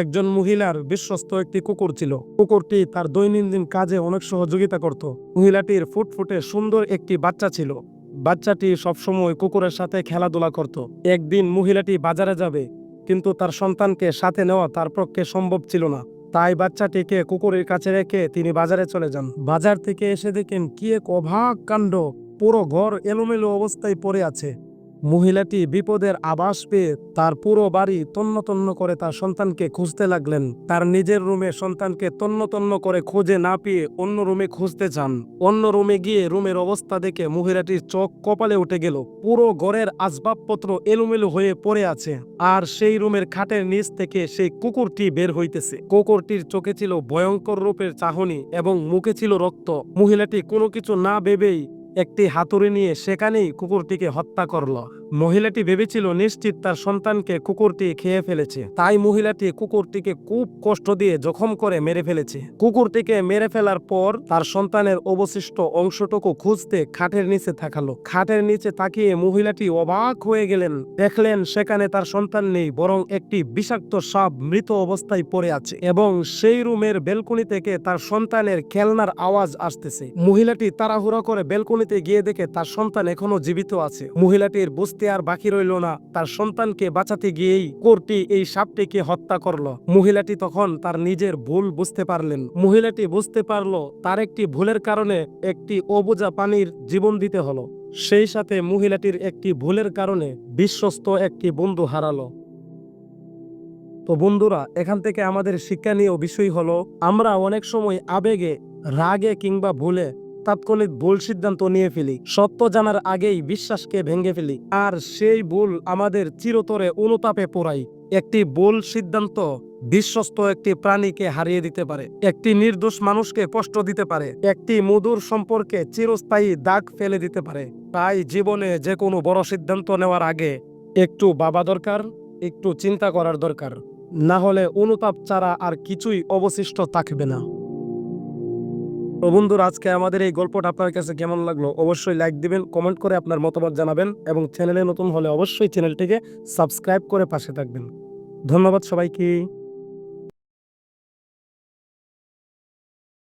একজন মহিলার বিশ্বস্ত একটি কুকুর ছিল। কুকুরটি তার দৈনন্দিন কাজে অনেক সহযোগিতা করত। মহিলাটির ফুটফুটে সুন্দর একটি বাচ্চা ছিল। বাচ্চাটি সবসময় কুকুরের সাথে খেলাধুলা করত। একদিন মহিলাটি বাজারে যাবে, কিন্তু তার সন্তানকে সাথে নেওয়া তার পক্ষে সম্ভব ছিল না। তাই বাচ্চাটিকে কুকুরের কাছে রেখে তিনি বাজারে চলে যান। বাজার থেকে এসে দেখেন কি এক অভাগ কাণ্ড। পুরো ঘর এলোমেলো অবস্থায় পড়ে আছে। মহিলাটি বিপদের আভাস পেয়ে তার পুরো বাড়ি তন্ন তন্ন করে তার সন্তানকে খুঁজতে লাগলেন। তার নিজের রুমে সন্তানকে তন্ন তন্ন করে খুঁজে না পেয়ে অন্য রুমে খুঁজতে চান অন্য রুমে গিয়ে রুমের অবস্থা দেখে মহিলাটির চোখ কপালে উঠে গেল। পুরো ঘরের আসবাবপত্র এলোমেলো হয়ে পড়ে আছে। আর সেই রুমের খাটের নিচ থেকে সেই কুকুরটি বের হইতেছে। কুকুরটির চোখে ছিল ভয়ঙ্কর রূপের চাহনি এবং মুখে ছিল রক্ত। মহিলাটি কোনো কিছু না ভেবেই একটি হাতুড়ি নিয়ে সেখানেই কুকুরটিকে হত্যা করল। মহিলাটি ভেবেছিল নিশ্চিত তার সন্তানকে কুকুরটি খেয়ে ফেলেছে। তাই মহিলাটি কুকুরটিকে খুব কষ্ট দিয়ে জখম করে মেরে ফেলেছে। কুকুরটিকে মেরে ফেলার পর তার সন্তানের অবশিষ্ট অংশটুকু খুঁজতে খাটের নিচে থাকালো খাটের নিচে তাকিয়ে মহিলাটি অবাক হয়ে গেলেন। দেখলেন সেখানে তার সন্তান নেই, বরং একটি বিষাক্ত সাপ মৃত অবস্থায় পড়ে আছে এবং সেই রুমের বেলকনি থেকে তার সন্তানের খেলনার আওয়াজ আসতেছে। মহিলাটি তাড়াহুড়া করে বেলকনিতে গিয়ে দেখে তার সন্তান এখনও জীবিত আছে। মহিলাটির বুঝতে আর বাকি রইল না। তার সন্তানকে বাঁচাতে গিয়েই কোরটি এই সাপটিকে হত্যা করল। মহিলাটি তখন তার নিজের ভুল বুঝতে পারলেন। মহিলাটি বুঝতে পারল, তার একটি ভুলের কারণে একটি অবুজা পানির জীবন দিতে হলো। সেই সাথে মহিলাটির একটি ভুলের কারণে বিশ্বস্ত একটি বন্ধু হারালো। তো বন্ধুরা, এখান থেকে আমাদের শিক্ষণীয় বিষয় হলো, আমরা অনেক সময় আবেগে, রাগে কিংবা ভুলে তাৎক্ষণিক ভুল সিদ্ধান্ত নিয়ে ফেলি। সত্য জানার আগেই বিশ্বাসকে ভেঙে ফেলি। আর সেই ভুল আমাদের চিরতরে অনুতাপে পোড়াই। একটি ভুল সিদ্ধান্ত বিশ্বস্ত একটি প্রাণীকে হারিয়ে দিতে পারে। একটি নির্দোষ মানুষকে কষ্ট দিতে পারে। একটি মধুর সম্পর্কে চিরস্থায়ী দাগ ফেলে দিতে পারে। তাই জীবনে যে কোনো বড় সিদ্ধান্ত নেওয়ার আগে একটু বাবা দরকার, একটু চিন্তা করার দরকার। না হলে অনুতাপ ছাড়া আর কিছুই অবশিষ্ট থাকবে না। তো বন্ধুরা, আজকে আমাদের এই গল্পটা আপনার কাছে কেমন লাগল অবশ্যই লাইক দিবেন কমেন্ট করে আপনার মতামত জানাবেন এবং চ্যানেলে নতুন হলে অবশ্যই চ্যানেলটিকে সাবস্ক্রাইব করে পাশে থাকবেন। ধন্যবাদ সবাইকে।